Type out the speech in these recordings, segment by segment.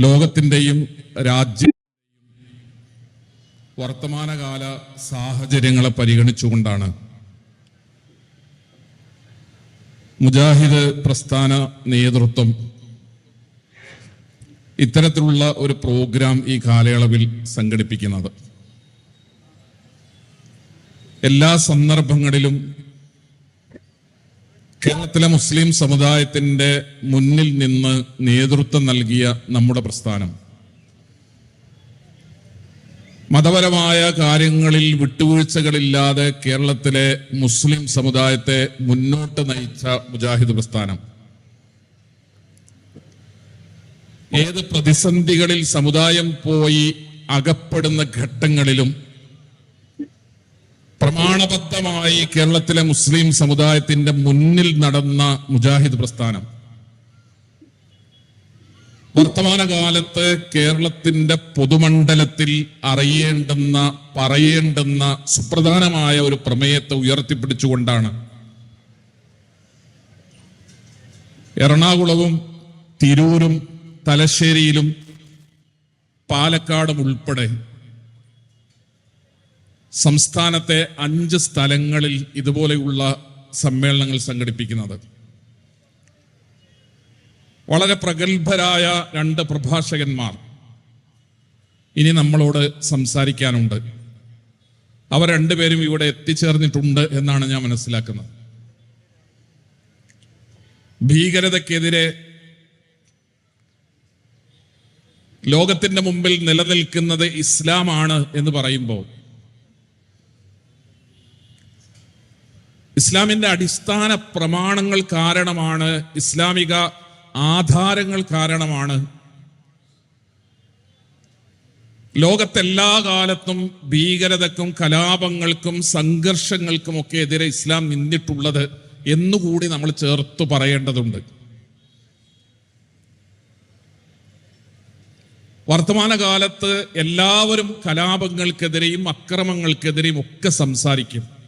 ലോകത്തിന്റെയും രാജ്യ വർത്തമാനകാല സാഹചര്യങ്ങളെ പരിഗണിച്ചുകൊണ്ടാണ് മുജാഹിദ് പ്രസ്ഥാന നേതൃത്വം ഇത്തരത്തിലുള്ള ഒരു പ്രോഗ്രാം ഈ കാലയളവിൽ സംഘടിപ്പിക്കുന്നത്. എല്ലാ സന്ദർഭങ്ങളിലും കേരളത്തിലെ മുസ്ലിം സമുദായത്തിന്റെ മുന്നിൽ നിന്ന് നേതൃത്വം നൽകിയ നമ്മുടെ പ്രസ്ഥാനം. മതപരമായ കാര്യങ്ങളിൽ വിട്ടുവീഴ്ചകളില്ലാതെ കേരളത്തിലെ മുസ്ലിം സമുദായത്തെ മുന്നോട്ട് നയിച്ച മുജാഹിദ് പ്രസ്ഥാനം. ഏത് പ്രതിസന്ധികളിൽ സമുദായം പോയി അകപ്പെടുന്ന ഘട്ടങ്ങളിലും പ്രമാണബദ്ധമായി കേരളത്തിലെ മുസ്ലിം സമുദായത്തിന്റെ മുന്നിൽ നടന്ന മുജാഹിദ് പ്രസ്ഥാനം. വർത്തമാനകാലത്ത് കേരളത്തിന്റെ പൊതുമണ്ഡലത്തിൽ അറിയേണ്ടെന്ന പറയേണ്ടുന്ന സുപ്രധാനമായ ഒരു പ്രമേയത്തെ ഉയർത്തിപ്പിടിച്ചുകൊണ്ടാണ് എറണാകുളവും തിരൂരും തലശ്ശേരിയിലും പാലക്കാടും ഉൾപ്പെടെ സംസ്ഥാനത്തെ അഞ്ച് സ്ഥലങ്ങളിൽ ഇതുപോലെയുള്ള സമ്മേളനങ്ങൾ സംഘടിപ്പിക്കുന്നത്. വളരെ പ്രഗത്ഭരായ രണ്ട് പ്രഭാഷകന്മാർ ഇനി നമ്മളോട് സംസാരിക്കാനുണ്ട്. അവർ രണ്ടുപേരും ഇവിടെ എത്തിച്ചേർന്നിട്ടുണ്ട് എന്നാണ് ഞാൻ മനസ്സിലാക്കുന്നത്. ഭീകരതക്കെതിരെ ലോകത്തിന്റെ മുമ്പിൽ നിലനിൽക്കുന്നത് ഇസ്ലാമാണ് എന്ന് പറയുമ്പോൾ ഇസ്ലാമിന്റെ അടിസ്ഥാന പ്രമാണങ്ങൾ കാരണമാണ് ഇസ്ലാമിക ആധാരങ്ങൾ കാരണമാണ്. ലോകത്തെല്ലാ കാലത്തും ഭീകരതക്കും കലാപങ്ങൾക്കും സംഘർഷങ്ങൾക്കും ഒക്കെ എതിരെ ഇസ്ലാം നിന്നിട്ടുള്ളത് എന്നുകൂടി നമ്മൾ ചേർത്ത് പറയേണ്ടതുണ്ട്. വർത്തമാനകാലത്ത് എല്ലാവരും കലാപങ്ങൾക്കെതിരെയും അക്രമങ്ങൾക്കെതിരെയും ഒക്കെ സംസാരിക്കും.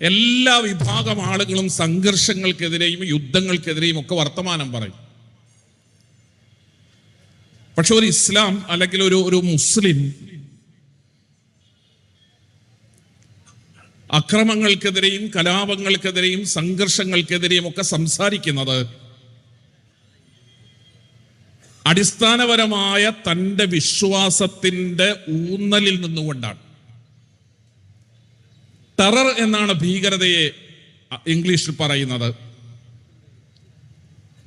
എല്ലാ വിഭാഗം ആളുകളും സംഘർഷങ്ങൾക്കെതിരെയും യുദ്ധങ്ങൾക്കെതിരെയും ഒക്കെ വർത്തമാനം പറയും. പക്ഷെ ഒരു ഇസ്ലാം അല്ലെങ്കിൽ ഒരു ഒരു മുസ്ലിം അക്രമങ്ങൾക്കെതിരെയും കലാപങ്ങൾക്കെതിരെയും സംഘർഷങ്ങൾക്കെതിരെയും ഒക്കെ സംസാരിക്കുന്നത് അടിസ്ഥാനപരമായ തന്റെ വിശ്വാസത്തിന്റെ ഊന്നലിൽ നിന്നുകൊണ്ടാണ്. ടെറർ എന്നാണ് ഭീകരതയെ ഇംഗ്ലീഷിൽ പറയുന്നത്.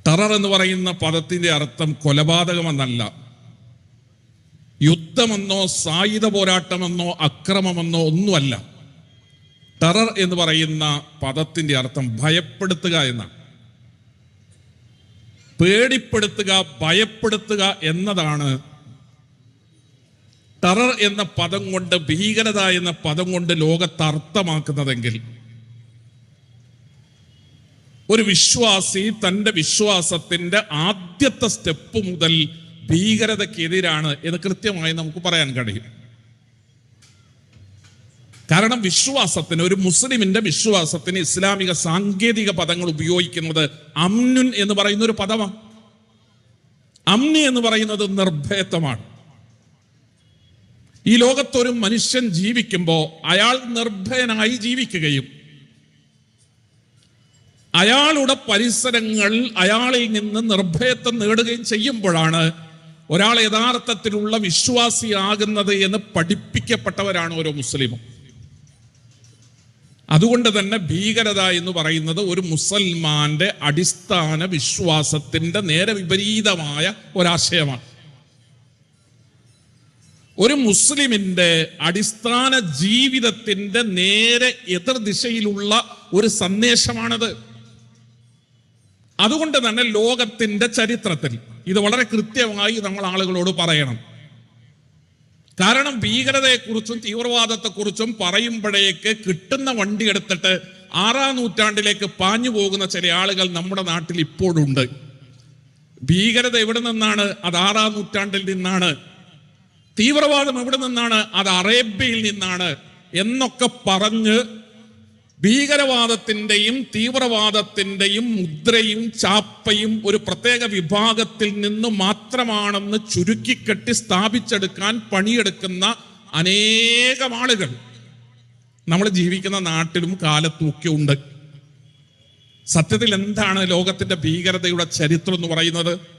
ടെറർ എന്ന് പറയുന്ന പദത്തിന്റെ അർത്ഥം കൊലപാതകമെന്നല്ല. യുദ്ധമെന്നോ സായുധ പോരാട്ടമെന്നോ അക്രമമെന്നോ ഒന്നുമല്ല. ടെറർ എന്ന് പറയുന്ന പദത്തിന്റെ അർത്ഥം ഭയപ്പെടുത്തുക എന്നാണ്. പേടിപ്പെടുത്തുക ഭയപ്പെടുത്തുക എന്നതാണ് ടെറർ എന്ന പദം കൊണ്ട് ഭീകരത എന്ന പദം കൊണ്ട് ലോകത്ത് അർത്ഥമാക്കുന്നതെങ്കിൽ ഒരു വിശ്വാസി തന്റെ വിശ്വാസത്തിന്റെ ആദ്യത്തെ സ്റ്റെപ്പ് മുതൽ ഭീകരതയ്ക്കെതിരാണ് എന്ന് കൃത്യമായി നമുക്ക് പറയാൻ കഴിയും. കാരണം വിശ്വാസത്തിന് ഒരു മുസ്ലിമിന്റെ വിശ്വാസത്തിന് ഇസ്ലാമിക സാങ്കേതിക പദങ്ങൾ ഉപയോഗിക്കുന്നത് അമ്നുൻ എന്ന് പറയുന്ന ഒരു പദമാണ് അമ്നി എന്ന് പറയുന്നത് നിർഭയത്വമാണ് ഈ ലോകത്തൊരു മനുഷ്യൻ ജീവിക്കുമ്പോൾ അയാൾ നിർഭയനായി ജീവിക്കുകയും അയാളുടെ പരിസരങ്ങൾ അയാളിൽ നിന്ന് നിർഭയത്വം നേടുകയും ചെയ്യുമ്പോഴാണ് ഒരാൾ യഥാർത്ഥത്തിലുള്ള വിശ്വാസിയാകുന്നത് എന്ന് പഠിപ്പിക്കപ്പെട്ടവരാണ് ഓരോ മുസ്ലിമും. അതുകൊണ്ട് തന്നെ ഭീകരത എന്ന് പറയുന്നത് ഒരു മുസൽമാന്റെ അടിസ്ഥാന വിശ്വാസത്തിന്റെ നേരെ വിപരീതമായ ഒരാശയമാണ്. ഒരു മുസ്ലിമിന്റെ അടിസ്ഥാന ജീവിതത്തിന്റെ നേരെ എതിർ ദിശയിലുള്ള ഒരു സന്ദേശമാണത്. അതുകൊണ്ട് തന്നെ ലോകത്തിന്റെ ചരിത്രത്തിൽ ഇത് വളരെ കൃത്യമായി നമ്മൾ ആളുകളോട് പറയണം. കാരണം ഭീകരതയെക്കുറിച്ചും തീവ്രവാദത്തെക്കുറിച്ചും പറയുമ്പോഴേക്ക് കിട്ടുന്ന വണ്ടി എടുത്തിട്ട് ആറാം നൂറ്റാണ്ടിലേക്ക് പാഞ്ഞു പോകുന്ന ചില ആളുകൾ നമ്മുടെ നാട്ടിൽ ഇപ്പോഴുണ്ട്. ഭീകരത എവിടെ നിന്നാണ്? അത് ആറാം നൂറ്റാണ്ടിൽ നിന്നാണ്. തീവ്രവാദം എവിടെ നിന്നാണ്? അത് അറേബ്യയിൽ നിന്നാണ് എന്നൊക്കെ പറഞ്ഞ് ഭീകരവാദത്തിന്റെയും തീവ്രവാദത്തിന്റെയും മുദ്രയും ചാപ്പയും ഒരു പ്രത്യേക വിഭാഗത്തിൽ നിന്ന് മാത്രമാണെന്ന് ചുരുക്കിക്കെട്ടി സ്ഥാപിച്ചെടുക്കാൻ പണിയെടുക്കുന്ന അനേകം ആളുകൾ നമ്മൾ ജീവിക്കുന്ന നാട്ടിലും കാലത്തും ഉണ്ട്. സത്യത്തിൽ എന്താണ് ലോകത്തിന്റെ ഭീകരതയുടെ ചരിത്രം എന്ന് പറയുന്നത്?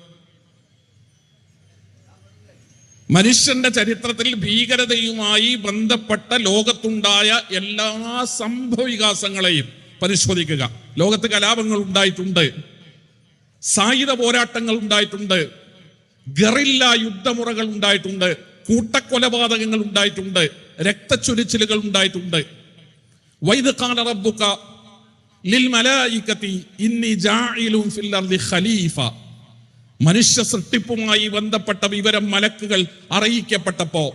മനുഷ്യന്റെ ചരിത്രത്തിൽ ഭീകരതയുമായി ബന്ധപ്പെട്ട ലോകത്തുണ്ടായ എല്ലാ സംഭവവികാസങ്ങളെയും പരിശോധിക്കുക. ലോകത്ത് കലാപങ്ങൾ ഉണ്ടായിട്ടുണ്ട്. സായുധ പോരാട്ടങ്ങൾ ഉണ്ടായിട്ടുണ്ട്. ഗറില്ല യുദ്ധമുറകൾ ഉണ്ടായിട്ടുണ്ട്. കൂട്ടക്കൊലപാതകങ്ങൾ ഉണ്ടായിട്ടുണ്ട്. രക്തച്ചൊരിച്ചിലുകൾ ഉണ്ടായിട്ടുണ്ട്. വൈദ് റബ്ബുക ലിൽ ഇന്നി ഫിൽ അർദി ഖലീഫ. മനുഷ്യ സൃഷ്ടിപ്പുമായി ബന്ധപ്പെട്ട വിവരം മലക്കുകൾ അറിയിക്കപ്പെട്ടപ്പോ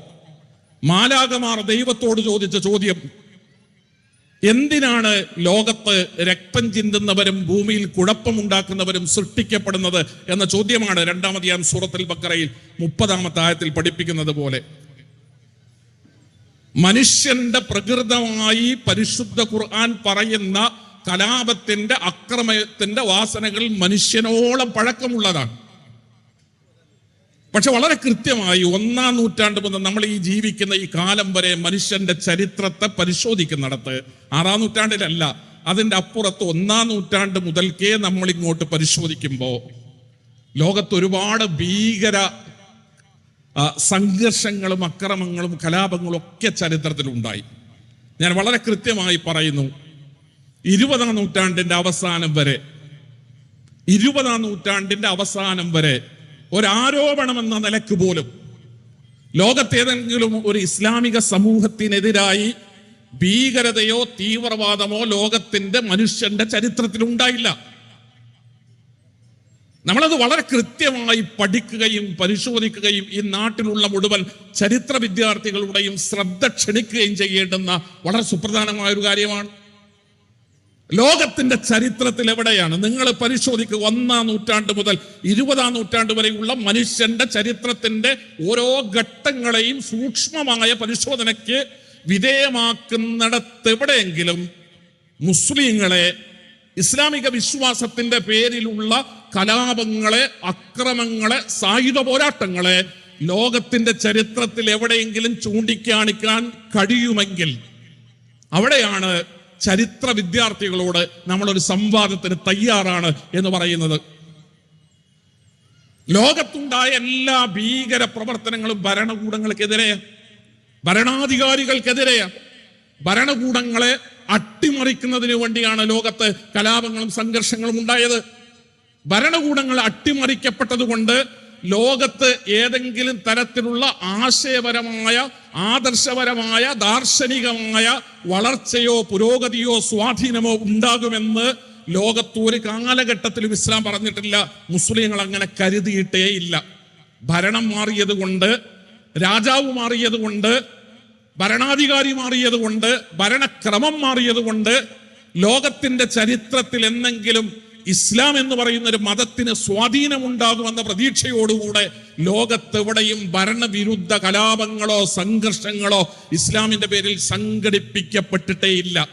മാലാകമാർ ദൈവത്തോട് ചോദിച്ച ചോദ്യം എന്തിനാണ് ലോകത്ത് രക്തം ചിന്തുന്നവരും ഭൂമിയിൽ കുഴപ്പമുണ്ടാക്കുന്നവരും സൃഷ്ടിക്കപ്പെടുന്നത് എന്ന ചോദ്യമാണ് രണ്ടാമതിയാം സൂറത്തിൽ ബക്കറയിൽ മുപ്പതാമത്തെ ആയത്തിൽ പഠിപ്പിക്കുന്നത് പോലെ. മനുഷ്യന്റെ പ്രകൃതമായി പരിശുദ്ധ ഖുർആൻ പറയുന്ന കലാപത്തിന്റെ അക്രമത്തിന്റെ വാസനകൾ മനുഷ്യനോളം പഴക്കമുള്ളതാണ്. പക്ഷെ വളരെ കൃത്യമായി ഒന്നാം നൂറ്റാണ്ട് മുതൽ നമ്മൾ ഈ ജീവിക്കുന്ന ഈ കാലം വരെ മനുഷ്യന്റെ ചരിത്രത്തെ പരിശോധിക്കുന്നിടത്ത് ആറാം നൂറ്റാണ്ടിലല്ല അതിന്റെ അപ്പുറത്ത് ഒന്നാം നൂറ്റാണ്ട് മുതൽക്കേ നമ്മൾ ഇങ്ങോട്ട് പരിശോധിക്കുമ്പോൾ ലോകത്ത് ഒരുപാട് ഭീകര സംഘർഷങ്ങളും അക്രമങ്ങളും കലാപങ്ങളും ഒക്കെ ചരിത്രത്തിലുണ്ടായി ഞാൻ വളരെ കൃത്യമായി പറയുന്നു ഇരുപതാം നൂറ്റാണ്ടിന്റെ അവസാനം വരെ ഇരുപതാം നൂറ്റാണ്ടിന്റെ അവസാനം വരെ ഒരാരോപണം എന്ന നിലയ്ക്ക് പോലും ലോകത്തേതെങ്കിലും ഒരു ഇസ്ലാമിക സമൂഹത്തിനെതിരായി ഭീകരതയോ തീവ്രവാദമോ ലോകത്തിന്റെ മനുഷ്യന്റെ ചരിത്രത്തിൽ ഉണ്ടായില്ല നമ്മളത് വളരെ കൃത്യമായി പഠിക്കുകയും പരിശോധിക്കുകയും ഈ നാട്ടിലുള്ള മുഴുവൻ ചരിത്ര വിദ്യാർത്ഥികളുടെയും ശ്രദ്ധ ക്ഷണിക്കുകയും ചെയ്യേണ്ടുന്ന വളരെ സുപ്രധാനമായ ഒരു കാര്യമാണ്. ലോകത്തിന്റെ ചരിത്രത്തിൽ എവിടെയാണ്? നിങ്ങൾ പരിശോധിക്കുക. ഒന്നാം നൂറ്റാണ്ട് മുതൽ ഇരുപതാം നൂറ്റാണ്ട് വരെയുള്ള മനുഷ്യന്റെ ചരിത്രത്തിന്റെ ഓരോ ഘട്ടങ്ങളെയും സൂക്ഷ്മമായ പരിശോധനയ്ക്ക് വിധേയമാക്കുന്നിടത്ത് എവിടെയെങ്കിലും മുസ്ലിങ്ങളെ ഇസ്ലാമിക വിശ്വാസത്തിന്റെ പേരിലുള്ള കലാപങ്ങളെ അക്രമങ്ങളെ സായുധ പോരാട്ടങ്ങളെ ലോകത്തിന്റെ ചരിത്രത്തിൽ എവിടെയെങ്കിലും ചൂണ്ടിക്കാണിക്കാൻ കഴിയുമെങ്കിൽ അവിടെയാണ് ചരിത്ര വിദ്യാർത്ഥികളോട് നമ്മളൊരു സംവാദത്തിന് തയ്യാറാണ് എന്ന് പറയുന്നത്. ലോകത്തുണ്ടായ എല്ലാ ഭീകര പ്രവർത്തനങ്ങളും ഭരണകൂടങ്ങൾക്കെതിരെ ഭരണാധികാരികൾക്കെതിരെ ഭരണകൂടങ്ങളെ അട്ടിമറിക്കുന്നതിന് വേണ്ടിയാണ് ലോകത്ത് കലാപങ്ങളും സംഘർഷങ്ങളും ഉണ്ടായത്. ഭരണകൂടങ്ങൾ അട്ടിമറിക്കപ്പെട്ടത് കൊണ്ട് ലോകത്ത് ഏതെങ്കിലും തരത്തിലുള്ള ആശയപരമായ ആദർശപരമായ ദാർശനികമായ വളർച്ചയോ പുരോഗതിയോ സ്വാധീനമോ ഉണ്ടാകുമെന്ന് ലോകത്ത് ഒരു കാലഘട്ടത്തിലും ഇസ്ലാം പറഞ്ഞിട്ടില്ല. മുസ്ലിങ്ങൾ അങ്ങനെ കരുതിയിട്ടേ ഇല്ല. ഭരണം മാറിയത് കൊണ്ട് രാജാവ് മാറിയത് കൊണ്ട് ഭരണാധികാരി മാറിയത് കൊണ്ട് ഭരണക്രമം മാറിയത് കൊണ്ട് ലോകത്തിന്റെ ചരിത്രത്തിൽ എന്നെങ്കിലും ഇസ്ലാം എന്ന് പറയുന്ന ഒരു മതത്തിന് സ്വാധീനമുണ്ടാകുമെന്ന പ്രതീക്ഷയോടുകൂടെ ലോകത്തെവിടെയും ഭരണവിരുദ്ധ കലാപങ്ങളോ സംഘർഷങ്ങളോ ഇസ്ലാമിന്റെ പേരിൽ സംഘടിപ്പിക്കപ്പെട്ടിട്ടേയില്ല.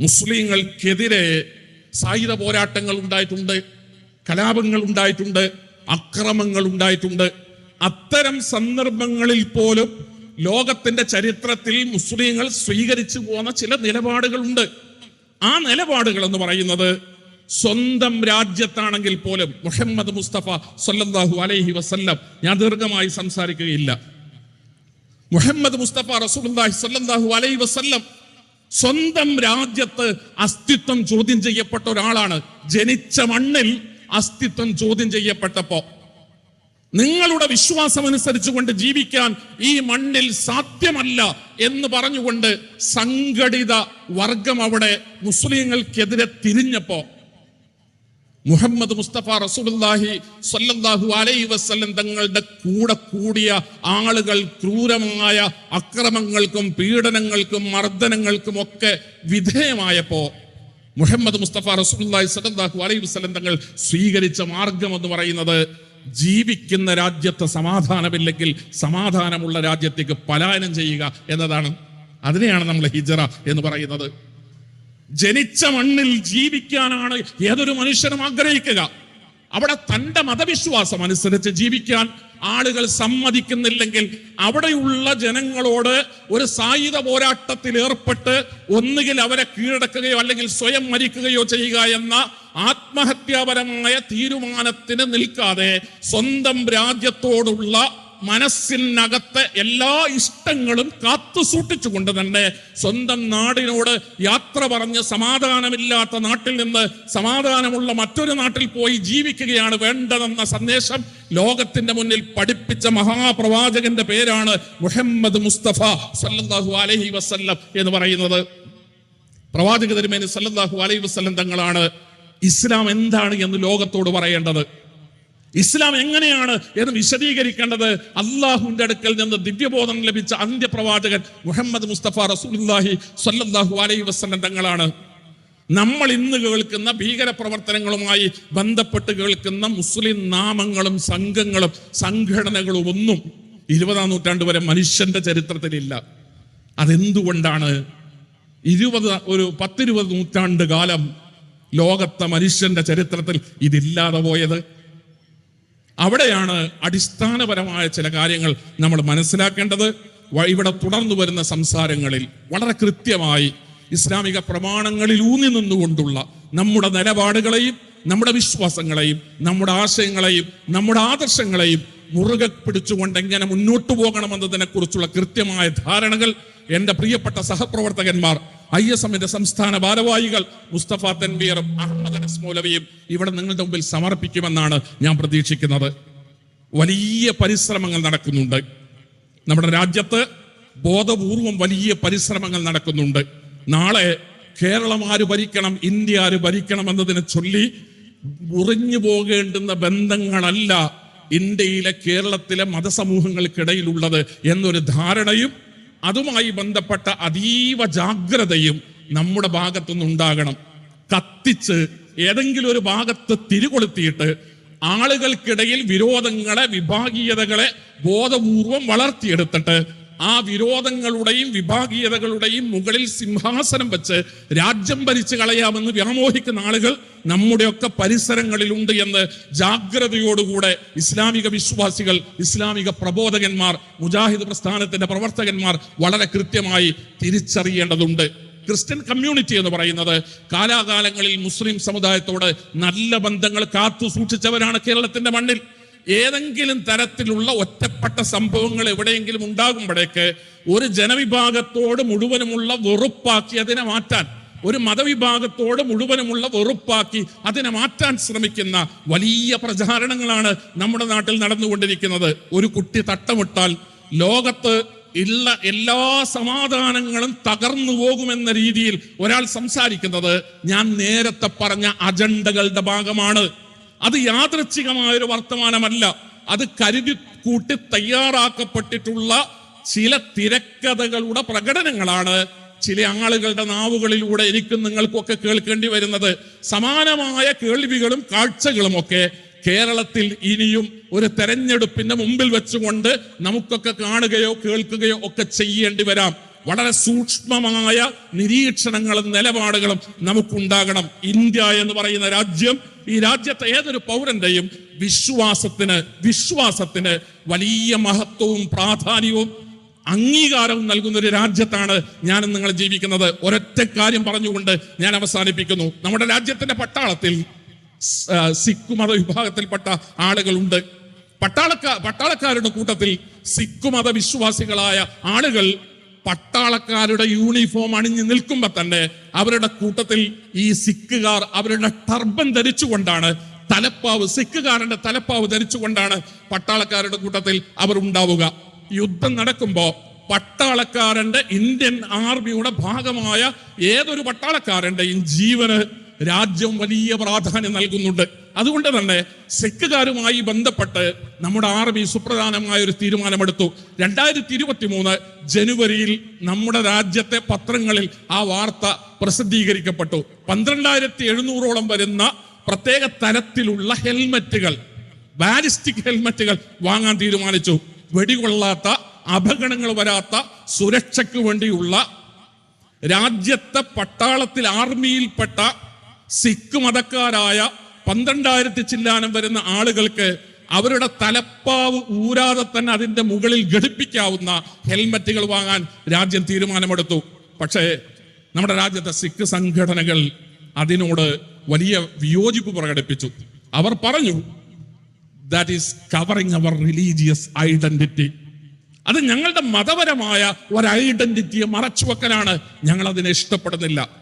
മുസ്ലിങ്ങൾക്കെതിരെ സായുധ പോരാട്ടങ്ങൾ ഉണ്ടായിട്ടുണ്ട് കലാപങ്ങൾ ഉണ്ടായിട്ടുണ്ട് അക്രമങ്ങൾ ഉണ്ടായിട്ടുണ്ട്. അത്തരം സന്ദർഭങ്ങളിൽ പോലും ലോകത്തിന്റെ ചരിത്രത്തിൽ മുസ്ലിങ്ങൾ സ്വീകരിച്ചു പോകുന്ന ചില നിലപാടുകളുണ്ട്. ആ നിലപാടുകൾ എന്ന് പറയുന്നത് സ്വന്തം രാജ്യത്താണെങ്കിൽ പോലും മുഹമ്മദ് മുസ്തഫ സല്ലല്ലാഹു അലൈഹി വസല്ലം ഞാൻ ദീർഘമായി സംസാരിക്കുകയില്ല. മുഹമ്മദ് മുസ്തഫ റസൂലുള്ളാഹി സല്ലല്ലാഹു അലൈഹി വസല്ലം സ്വന്തം രാജ്യത്ത് അസ്തിത്വം ചോദ്യം ചെയ്യപ്പെട്ട ഒരാളാണ്. ജനിച്ച മണ്ണിൽ അസ്തിത്വം ചോദ്യം ചെയ്യപ്പെട്ടപ്പോ നിങ്ങളുടെ വിശ്വാസം അനുസരിച്ചുകൊണ്ട് ജീവിക്കാൻ ഈ മണ്ണിൽ സാധ്യമല്ല എന്ന് പറഞ്ഞുകൊണ്ട് സംഘടിത വർഗം അവിടെ മുസ്ലിങ്ങൾക്കെതിരെ തിരിഞ്ഞപ്പോ മുഹമ്മദ് മുസ്തഫ റസൂലുള്ളാഹി സ്വല്ലല്ലാഹു അലൈഹി വസല്ലം തങ്ങളുടെ കൂടെ കൂടിയ ആളുകൾ ക്രൂരമായ അക്രമങ്ങൾക്കും പീഡനങ്ങൾക്കും മർദ്ദനങ്ങൾക്കും ഒക്കെ വിധേയമായപ്പോ മുഹമ്മദ് മുസ്തഫ റസൂലുള്ളാഹി സ്വല്ലല്ലാഹു അലൈഹി വസല്ലം തങ്ങൾ സ്വീകരിച്ച മാർഗം എന്ന് പറയുന്നത് ജീവിക്കുന്ന രാജ്യത്ത് സമാധാനമില്ലെങ്കിൽ സമാധാനമുള്ള രാജ്യത്തേക്ക് പലായനം ചെയ്യുക എന്നതാണ്. അതിനെയാണ് നമ്മൾ ഹിജറ എന്ന് പറയുന്നത്. ജനിച്ച മണ്ണിൽ ജീവിക്കാനാണ് ഏതൊരു മനുഷ്യനും ആഗ്രഹിക്കുക. അവിടെ തന്റെ മതവിശ്വാസം അനുസരിച്ച് ജീവിക്കാൻ ആളുകൾ സമ്മതിക്കുന്നില്ലെങ്കിൽ അവിടെയുള്ള ജനങ്ങളോട് ഒരു സായുധ പോരാട്ടത്തിൽ ഏർപ്പെട്ട് ഒന്നുകിൽ അവരെ കീഴടക്കുകയോ അല്ലെങ്കിൽ സ്വയം മരിക്കുകയോ ചെയ്യുക എന്ന ആത്മഹത്യാപരമായ തീരുമാനത്തിന് നിൽക്കാതെ സ്വന്തം രാജ്യത്തോടുള്ള മനസ്സിനകത്തെ എല്ലാ ഇഷ്ടങ്ങളും കാത്തു സൂക്ഷിച്ചുകൊണ്ട് തന്നെ സ്വന്തം നാടിനോട് യാത്ര പറഞ്ഞ് സമാധാനമില്ലാത്ത നാട്ടിൽ നിന്ന് സമാധാനമുള്ള മറ്റൊരു നാട്ടിൽ പോയി ജീവിക്കുകയാണ് വേണ്ടതെന്ന സന്ദേശം ലോകത്തിന്റെ മുന്നിൽ പഠിപ്പിച്ച മഹാപ്രവാചകന്റെ പേരാണ് മുഹമ്മദ് മുസ്തഫ സല്ലാഹു അലഹി വസ്ല്ലം എന്ന് പറയുന്നത്. പ്രവാചക തിരുമേനി സല്ലാഹു അലൈഹി വസ്ല്ലം തങ്ങളാണ്. ഇസ്ലാം എന്താണ് എന്ന് ലോകത്തോട് പറയേണ്ടത്? ഇസ്ലാം എങ്ങനെയാണ് എന്ന് വിശദീകരിക്കേണ്ടത്? അള്ളാഹുവിന്റെ അടുക്കൽ നിന്ന് ദിവ്യബോധം ലഭിച്ച അന്ത്യപ്രവാചകൻ മുഹമ്മദ് മുസ്തഫ റസൂലുള്ളാഹി സ്വല്ലല്ലാഹു അലൈ വസ്ലം തങ്ങളാണ്. നമ്മൾ ഇന്ന് കേൾക്കുന്ന ഭീകര പ്രവർത്തനങ്ങളുമായി ബന്ധപ്പെട്ട് കേൾക്കുന്ന മുസ്ലിം നാമങ്ങളും സംഘങ്ങളും സംഘടനകളും ഒന്നും ഇരുപതാം നൂറ്റാണ്ട് വരെ മനുഷ്യന്റെ ചരിത്രത്തിലില്ല. അതെന്തുകൊണ്ടാണ്? ഇരുപത് ഒരു പത്തിരുപത് നൂറ്റാണ്ട് കാലം ലോകത്തെ മനുഷ്യന്റെ ചരിത്രത്തിൽ ഇതില്ലാതെ പോയത്? അവിടെയാണ് അടിസ്ഥാനപരമായ ചില കാര്യങ്ങൾ നമ്മൾ മനസ്സിലാക്കേണ്ടത്. ഇവിടെ തുടർന്നു വരുന്ന സംസാരങ്ങളിൽ വളരെ കൃത്യമായി ഇസ്ലാമിക പ്രമാണങ്ങളിൽ ഊന്നി നിന്നുകൊണ്ടുള്ള നമ്മുടെ നിലപാടുകളെയും നമ്മുടെ വിശ്വാസങ്ങളെയും നമ്മുടെ ആശയങ്ങളെയും നമ്മുടെ ആദർശങ്ങളെയും മുറുകെ പിടിച്ചുകൊണ്ട് എങ്ങനെ മുന്നോട്ടു പോകണമെന്നതിനെ കുറിച്ചുള്ള കൃത്യമായ ധാരണകൾ എന്റെ പ്രിയപ്പെട്ട സഹപ്രവർത്തകന്മാർ ഐ എസ് എമ്മിന്റെ സംസ്ഥാന ഭാരവാഹികൾ മുസ്തഫ തൻവീറും അഹമ്മദ് അനസ് മൗലവിയും ഇവിടെ നിങ്ങളുടെ മുമ്പിൽ സമർപ്പിക്കുമെന്നാണ് ഞാൻ പ്രതീക്ഷിക്കുന്നത്. വലിയ പരിശ്രമങ്ങൾ നടക്കുന്നുണ്ട്. നമ്മുടെ രാജ്യത്ത് ബോധപൂർവം വലിയ പരിശ്രമങ്ങൾ നടക്കുന്നുണ്ട്. നാളെ കേരളം ആര് ഭരിക്കണം ഇന്ത്യ ആര് ഭരിക്കണം എന്നതിനെ ചൊല്ലി മുറിഞ്ഞു പോകേണ്ടുന്ന ബന്ധങ്ങളല്ല ഇന്ത്യയിലെ കേരളത്തിലെ മതസമൂഹങ്ങൾക്കിടയിലുള്ളത് എന്നൊരു ധാരണയും അതുമായി ബന്ധപ്പെട്ട അതീവ ജാഗ്രതയും നമ്മുടെ ഭാഗത്തുനിന്ന് ഉണ്ടാകണം. കത്തിച്ച് ഏതെങ്കിലും ഒരു ഭാഗത്ത് തിരികൊളുത്തിയിട്ട് ആളുകൾക്കിടയിൽ വിരോധങ്ങളെ വിഭാഗീയതകളെ ബോധപൂർവം വളർത്തിയെടുത്തിട്ട് ആ വിരോധങ്ങളുടെയും വിഭാഗീയതകളുടെയും മുകളിൽ സിംഹാസനം വെച്ച് രാജ്യം ഭരിച്ചു കളയാമെന്ന് വ്യാമോഹിക്കുന്ന ആളുകൾ നമ്മുടെയൊക്കെ പരിസരങ്ങളിലുണ്ട് എന്ന് ജാഗ്രതയോടുകൂടെ ഇസ്ലാമിക വിശ്വാസികൾ ഇസ്ലാമിക പ്രബോധകന്മാർ മുജാഹിദ് പ്രസ്ഥാനത്തിന്റെ പ്രവർത്തകന്മാർ വളരെ കൃത്യമായി തിരിച്ചറിയേണ്ടതുണ്ട്. ക്രിസ്ത്യൻ കമ്മ്യൂണിറ്റി എന്ന് പറയുന്നത് കാലാകാലങ്ങളിൽ മുസ്ലിം സമുദായത്തോട് നല്ല ബന്ധങ്ങൾ കാത്തു സൂക്ഷിച്ചവരാണ് കേരളത്തിന്റെ മണ്ണിൽ. ഏതെങ്കിലും തരത്തിലുള്ള ഒറ്റപ്പെട്ട സംഭവങ്ങൾ എവിടെയെങ്കിലും ഉണ്ടാകുമ്പോഴേക്ക് ഒരു ജനവിഭാഗത്തോട് മുഴുവനുമുള്ള വെറുപ്പാക്കി അതിനെ മാറ്റാൻ ഒരു മതവിഭാഗത്തോട് മുഴുവനുമുള്ള വെറുപ്പാക്കി അതിനെ മാറ്റാൻ ശ്രമിക്കുന്ന വലിയ പ്രചാരണങ്ങളാണ് നമ്മുടെ നാട്ടിൽ നടന്നുകൊണ്ടിരിക്കുന്നത്. ഒരു കുട്ടി തട്ടമിട്ടാൽ ലോകത്ത് ഉള്ള എല്ലാ സമാധാനങ്ങളും തകർന്നു പോകുമെന്ന രീതിയിൽ ഒരാൾ സംസാരിക്കുന്നത് ഞാൻ നേരത്തെ പറഞ്ഞ അജണ്ടകളുടെ ഭാഗമാണ്. അത് യാദൃച്ഛികമായ ഒരു വർത്തമാനമല്ല. അത് കരുതി കൂട്ടി തയ്യാറാക്കപ്പെട്ടിട്ടുള്ള ചില തിരക്കഥകളുടെ പ്രകടനങ്ങളാണ് ചില ആളുകളുടെ നാവുകളിലൂടെ എനിക്കും നിങ്ങൾക്കൊക്കെ കേൾക്കേണ്ടി വരുന്നത്. സമാനമായ കേൾവികളും കാഴ്ചകളും ഒക്കെ കേരളത്തിൽ ഇനിയും ഒരു തെരഞ്ഞെടുപ്പിന്റെ മുമ്പിൽ വെച്ചുകൊണ്ട് നമുക്കൊക്കെ കാണുകയോ കേൾക്കുകയോ ഒക്കെ ചെയ്യേണ്ടി വരാം. വളരെ സൂക്ഷ്മമായ നിരീക്ഷണങ്ങളും നിലപാടുകളും നമുക്കുണ്ടാകണം. ഇന്ത്യ എന്ന് പറയുന്ന രാജ്യം ഈ രാജ്യത്തെ ഏതൊരു പൗരന്റെയും വിശ്വാസത്തിന് വിശ്വാസത്തിന് വലിയ മഹത്വവും പ്രാധാന്യവും അംഗീകാരവും നൽകുന്ന ഒരു രാജ്യത്താണ് ഞാൻ നിങ്ങൾ ജീവിക്കുന്നത്. ഒരൊറ്റ കാര്യം പറഞ്ഞുകൊണ്ട് ഞാൻ അവസാനിപ്പിക്കുന്നു. നമ്മുടെ രാജ്യത്തിന്റെ പട്ടാളത്തിൽ സിഖ് മത വിഭാഗത്തിൽപ്പെട്ട ആളുകളുണ്ട്. പട്ടാളക്കാർ പട്ടാളക്കാരുടെ കൂട്ടത്തിൽ സിഖ് മതവിശ്വാസികളായ ആളുകൾ പട്ടാളക്കാരുടെ യൂണിഫോം അണിഞ്ഞു നിൽക്കുമ്പോൾ തന്നെ അവരുടെ കൂട്ടത്തിൽ ഈ സിഖുകാർ അവരുടെ ടർബൻ ധരിച്ചുകൊണ്ടാണ് തലപ്പാവ് സിഖുകാരന്റെ തലപ്പാവ് ധരിച്ചുകൊണ്ടാണ് പട്ടാളക്കാരുടെ കൂട്ടത്തിൽ അവർ ഉണ്ടാവുക. യുദ്ധം നടക്കുമ്പോ പട്ടാളക്കാരന്റെ ഇന്ത്യൻ ആർമിയുടെ ഭാഗമായ ഏതൊരു പട്ടാളക്കാരന്റെയും ജീവന് രാജ്യം വലിയ പ്രാധാന്യം നൽകുന്നുണ്ട്. അതുകൊണ്ട് തന്നെ സെക്കുകാരുമായി ബന്ധപ്പെട്ട് നമ്മുടെ ആർമി സുപ്രധാനമായ ഒരു തീരുമാനമെടുത്തു. രണ്ടായിരത്തി ഇരുപത്തി മൂന്ന് ജനുവരിയിൽ നമ്മുടെ രാജ്യത്തെ പത്രങ്ങളിൽ ആ വാർത്ത പ്രസിദ്ധീകരിക്കപ്പെട്ടു. പന്ത്രണ്ടായിരത്തി എഴുന്നൂറോളം വരുന്ന പ്രത്യേക തരത്തിലുള്ള ഹെൽമറ്റുകൾ ബാലിസ്റ്റിക് ഹെൽമറ്റുകൾ വാങ്ങാൻ തീരുമാനിച്ചു. വെടികൊള്ളാത്ത അപകടങ്ങൾ വരാത്ത സുരക്ഷയ്ക്ക് വേണ്ടിയുള്ള രാജ്യത്തെ പട്ടാളത്തിൽ ആർമിയിൽപ്പെട്ട സിഖ് മതക്കാരായ പന്ത്രണ്ടായിരത്തി ചില്ലാനം വരുന്ന ആളുകൾക്ക് അവരുടെ തലപ്പാവ് ഊരാതെ തന്നെ അതിന്റെ മുകളിൽ ഘടിപ്പിക്കാവുന്ന ഹെൽമറ്റുകൾ വാങ്ങാൻ രാജ്യം തീരുമാനമെടുത്തു. പക്ഷേ നമ്മുടെ രാജ്യത്തെ സിഖ് സംഘടനകൾ അതിനോട് വലിയ വിയോജിപ്പ് പ്രകടിപ്പിച്ചു. അവർ പറഞ്ഞു that is covering our religious identity അത് ഞങ്ങളുടെ മതപരമായ ഒരു ഐഡന്റിറ്റിയെ മറച്ചുവെക്കലാണ് ഞങ്ങൾ അതിനെ ഇഷ്ടപ്പെടുന്നില്ല.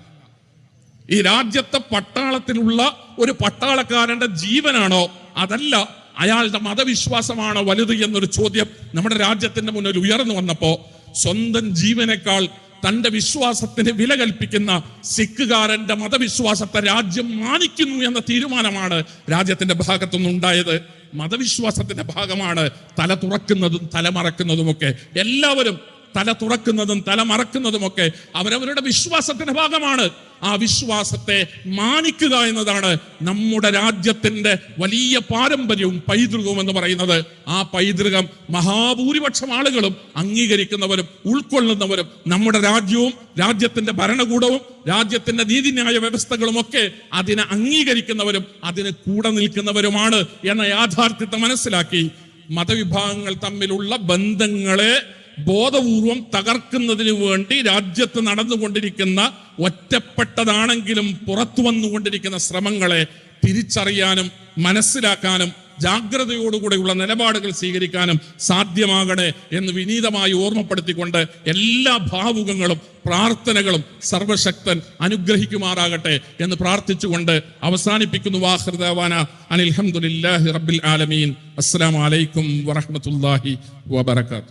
ഈ രാജ്യത്തെ പട്ടാളത്തിലുള്ള ഒരു പട്ടാളക്കാരന്റെ ജീവനാണോ? അതല്ല അയാളുടെ മതവിശ്വാസമാണോ വലുത് എന്നൊരു ചോദ്യം നമ്മുടെ രാജ്യത്തിന്റെ മുന്നിൽ ഉയർന്നു വന്നപ്പോ സ്വന്തം ജീവനേക്കാൾ തന്റെ വിശ്വാസത്തിന് വില കൽപ്പിക്കുന്ന സിഖുകാരന്റെ മതവിശ്വാസത്തെ രാജ്യം മാനിക്കുന്നു എന്ന തീരുമാനമാണ് രാജ്യത്തിന്റെ ഭാഗത്തുനിന്ന് ഉണ്ടായത് മതവിശ്വാസത്തിന്റെ ഭാഗമാണ് തല തുറക്കുന്നതും തല മറക്കുന്നതുമൊക്കെ. എല്ലാവരും തല തുറക്കുന്നതും തല മറക്കുന്നതുമൊക്കെ അവരവരുടെ വിശ്വാസത്തിന്റെ ഭാഗമാണ്. ആ വിശ്വാസത്തെ മാനിക്കുക എന്നതാണ് നമ്മുടെ രാജ്യത്തിന്റെ വലിയ പാരമ്പര്യവും പൈതൃകവും എന്ന് പറയുന്നത്. ആ പൈതൃകം മഹാഭൂരിപക്ഷം ആളുകളും അംഗീകരിക്കുന്നവരും ഉൾക്കൊള്ളുന്നവരും നമ്മുടെ രാജ്യവും രാജ്യത്തിന്റെ ഭരണകൂടവും രാജ്യത്തിന്റെ നീതിന്യായ വ്യവസ്ഥകളും ഒക്കെ അതിനെ അംഗീകരിക്കുന്നവരും അതിന് കൂടെ നിൽക്കുന്നവരുമാണ് എന്ന യാഥാർത്ഥ്യത്തെ മനസ്സിലാക്കി മതവിഭാഗങ്ങൾ തമ്മിലുള്ള ബന്ധങ്ങളെ ബോധപൂർവം തകർക്കുന്നതിന് വേണ്ടി രാജ്യത്ത് നടന്നുകൊണ്ടിരിക്കുന്ന ഒറ്റപ്പെട്ടതാണെങ്കിലും പുറത്തു വന്നുകൊണ്ടിരിക്കുന്ന ശ്രമങ്ങളെ തിരിച്ചറിയാനും മനസ്സിലാക്കാനും ജാഗ്രതയോടുകൂടെയുള്ള നിലപാടുകൾ സ്വീകരിക്കാനും സാധ്യമാകണേ എന്ന് വിനീതമായി ഓർമ്മപ്പെടുത്തിക്കൊണ്ട് എല്ലാ ഭാവുകങ്ങളും പ്രാർത്ഥനകളും സർവശക്തൻ അനുഗ്രഹിക്കുമാറാകട്ടെ എന്ന് പ്രാർത്ഥിച്ചുകൊണ്ട് അവസാനിപ്പിക്കുന്നു വാഹൃദാന അനിൽഹമുല്ലാഹി റബ്ബിൽ ആലമീൻ. അസ്സാം അലൈക്കും വറഹ്മത്തുള്ളാഹി വബറകാതുഹു.